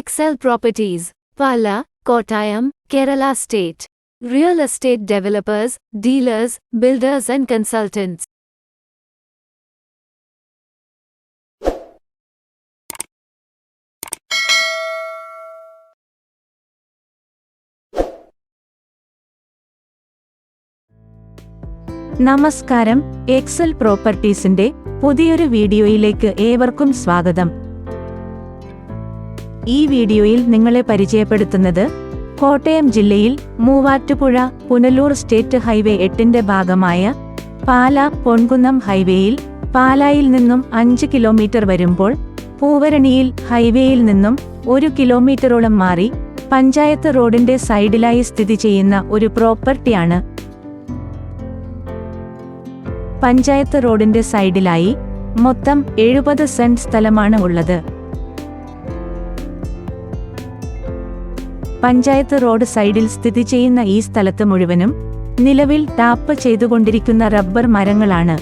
Excel Properties, Pala, Kottayam, Kerala State. Real estate developers, dealers, builders and consultants. നമസ്കാരം Excel പ്രോപ്പർട്ടീസിന്റെ പുതിയൊരു വീഡിയോയിലേക്ക് ഏവർക്കും സ്വാഗതം ഈ വീഡിയോയിൽ നിങ്ങളെ പരിചയപ്പെടുത്തുന്നത് കോട്ടയം ജില്ലയിൽ മൂവാറ്റുപുഴ പുനലൂർ സ്റ്റേറ്റ് ഹൈവേ എട്ടിന്റെ ഭാഗമായ പാല പൊൻകുന്നം ഹൈവേയിൽ പാലായിൽ നിന്നും അഞ്ച് കിലോമീറ്റർ വരുമ്പോൾ പൂവരണിയിൽ ഹൈവേയിൽ നിന്നും ഒരു കിലോമീറ്ററോളം മാറി പഞ്ചായത്ത് റോഡിന്റെ സൈഡിലായി സ്ഥിതി ചെയ്യുന്ന ഒരു പ്രോപ്പർട്ടിയാണ് പഞ്ചായത്ത് റോഡിന്റെ സൈഡിലായി മൊത്തം എഴുപത് സെന്റ് സ്ഥലമാണ് ഉള്ളത്. പഞ്ചായത്ത് റോഡ് സൈഡിൽ സ്ഥിതി ചെയ്യുന്ന ഈ സ്ഥലത്ത് മുഴുവനും നിലവിൽ ടാപ്പ് ചെയ്തുകൊണ്ടിരിക്കുന്ന റബ്ബർ മരങ്ങളാണ്.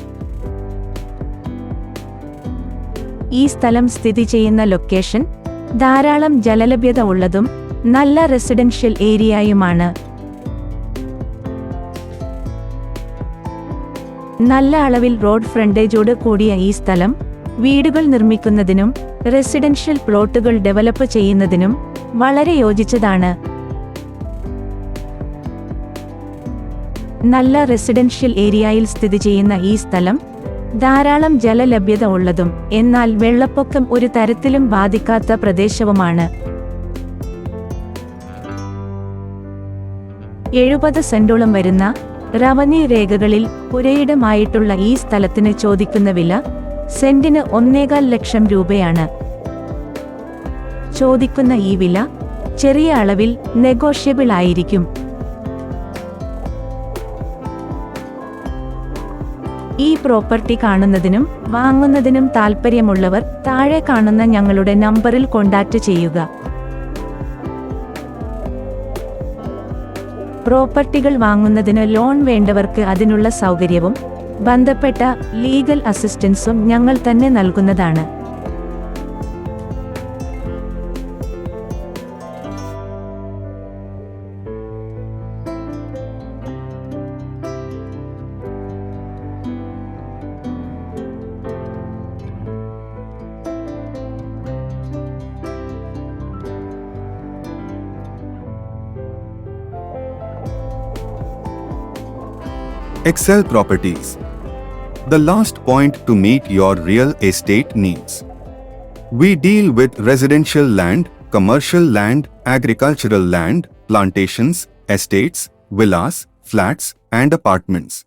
ഈ സ്ഥലം സ്ഥിതി ചെയ്യുന്ന ലൊക്കേഷൻ ധാരാളം ജലലഭ്യത ഉള്ളതും നല്ല റെസിഡൻഷ്യൽ ഏരിയയുമാണ്. നല്ല അളവിൽ റോഡ് ഫ്രണ്ടേജോട് കൂടിയ ഈ സ്ഥലം വീടുകൾ നിർമ്മിക്കുന്നതിനും റെസിഡൻഷ്യൽ പ്ലോട്ടുകൾ ഡെവലപ്പ് ചെയ്യുന്നതിനും വളരെ യോജിച്ചതാണ്. നല്ല റെസിഡൻഷ്യൽ ഏരിയയിൽ സ്ഥിതി ചെയ്യുന്ന ഈ സ്ഥലം ധാരാളം ജലലഭ്യത ഉള്ളതും എന്നാൽ വെള്ളപ്പൊക്കം ഒരു തരത്തിലും ബാധിക്കാത്ത പ്രദേശവുമാണ്. എഴുപത് സെന്റോളം വരുന്ന റവന്യൂ രേഖകളിൽ പുരയിടമായിട്ടുള്ള ഈ സ്ഥലത്തിന് ചോദിക്കുന്ന വില സെന്റിന് ഒന്നേകാൽ ലക്ഷം രൂപയാണ്. ചോദിക്കുന്ന ഈ വില ചെറിയ അളവിൽ നെഗോഷ്യബിൾ ആയിരിക്കും. ഈ പ്രോപ്പർട്ടി കാണുന്നതിനും വാങ്ങുന്നതിനും താൽപ്പര്യമുള്ളവർ താഴെ കാണുന്ന ഞങ്ങളുടെ നമ്പറിൽ കോണ്ടാക്ട് ചെയ്യുക. പ്രോപ്പർട്ടികൾ വാങ്ങുന്നതിന് ലോൺ വേണ്ടവർക്ക് അതിനുള്ള സൗകര്യവും ബന്ധപ്പെട്ട ലീഗൽ അസിസ്റ്റൻസും ഞങ്ങൾ തന്നെ നൽകുന്നതാണ്. Excel Properties. The last point to meet your real estate needs. We deal with residential land, commercial land, agricultural land, plantations, estates, villas, flats, and apartments.